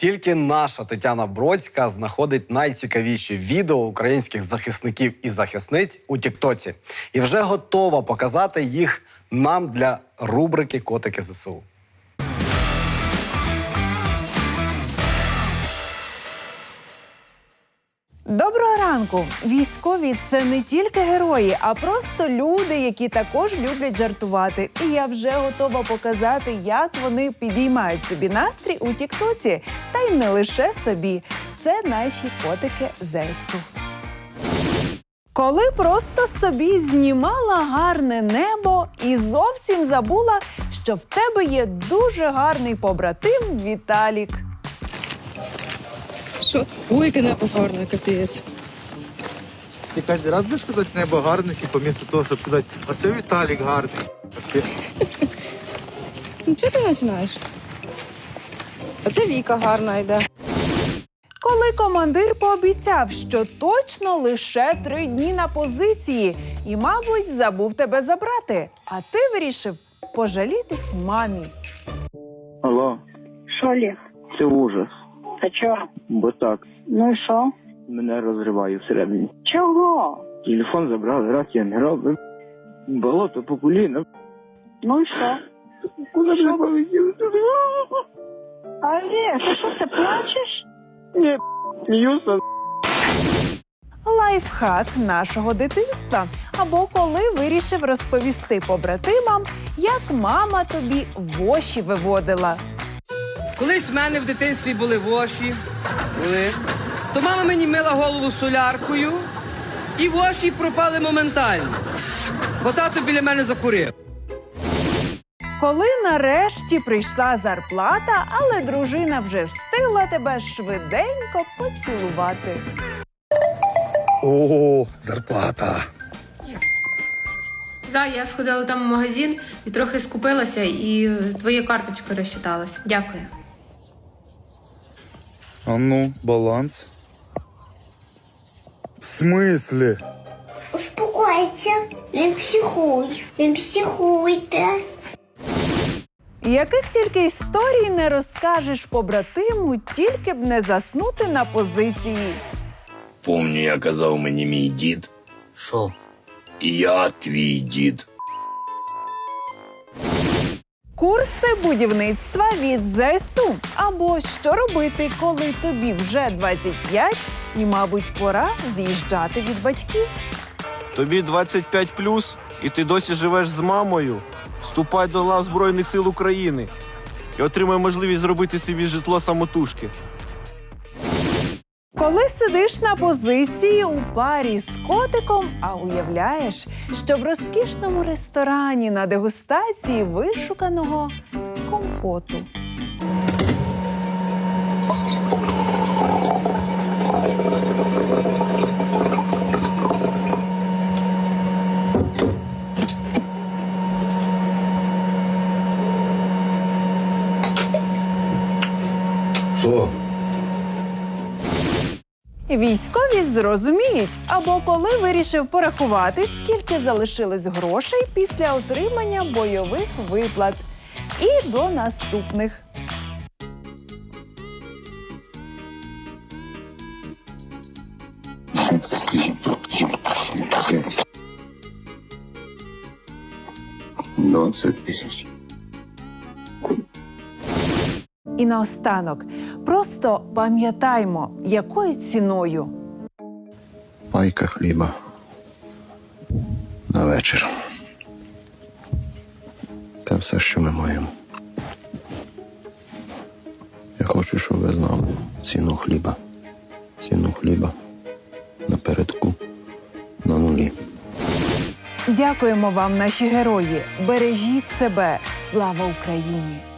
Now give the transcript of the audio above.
Тільки наша Тетяна Бродська знаходить найцікавіші відео українських захисників і захисниць у Тіктоці і вже готова показати їх нам для рубрики Котики ЗСУ. Доброго ранку! Військові це не тільки герої, а просто люди, які також люблять жартувати. І я вже готова показати, як вони підіймають собі настрій у Тіктоці. Та й не лише собі. Це наші котики ЗСУ. Коли просто собі знімала гарне небо і зовсім забула, що в тебе є дуже гарний побратим Віталік. Що? Ой, яке небо гарне, капець. Ти кожен раз будеш казати небо гарне, типу, вместо того, щоб сказати, а це Віталік гарний. Ну чого ти починаєш? А це Віка гарна йде. Коли командир пообіцяв, що точно лише три дні на позиції, і, мабуть, забув тебе забрати. А ти вирішив пожалітись мамі. Алло, Що, Олег? це ужас. А чого? Бо так, Ну і що? мене розриває всередині. Чого? Телефон забрали, рація не робить. Болото по коліна. Ну і що? Куди ж полетіли? Олег, ти що ти плачеш? Ні, сміюся. Лайфхак нашого дитинства. Або коли вирішив розповісти побратимам, як мама тобі воші виводила. Колись в мене в дитинстві були воші, були. то мама мені мила голову соляркою, і воші пропали моментально. Бо тато біля мене закурив. Коли нарешті прийшла зарплата, але дружина вже встигла тебе швиденько поцілувати. О, зарплата! За, я сходила там в магазин і трохи скупилася, і твоєю карточкою розчиталась. Дякую. А ну, баланс. В смислі? Успокойся, не психуй, не психуйте. Яких тільки історій не розкажеш побратиму, тільки б не заснути на позиції. Помню, я казав мені мій дід. Що? І я твій дід. Курси будівництва від ЗСУ. Або що робити, коли тобі вже 25 і, мабуть, пора з'їжджати від батьків. Тобі 25 плюс, і ти досі живеш з мамою. Вступай до лав Збройних сил України і отримай можливість зробити собі житло самотужки. Коли сидиш на позиції у парі з котиком, а уявляєш, що в розкішному ресторані на дегустації вишуканого компоту. Що? Військові зрозуміють, або коли вирішив порахувати, скільки залишилось грошей після отримання бойових виплат. І до наступних. Двадцять тисяч. І наостанок, просто пам'ятаймо, якою ціною. Пайка хліба. На вечір. Це все, що ми маємо. Я хочу, щоб ви знали ціну хліба. Ціну хліба напередку на нулі. Дякуємо вам, наші герої. Бережіть себе. Слава Україні!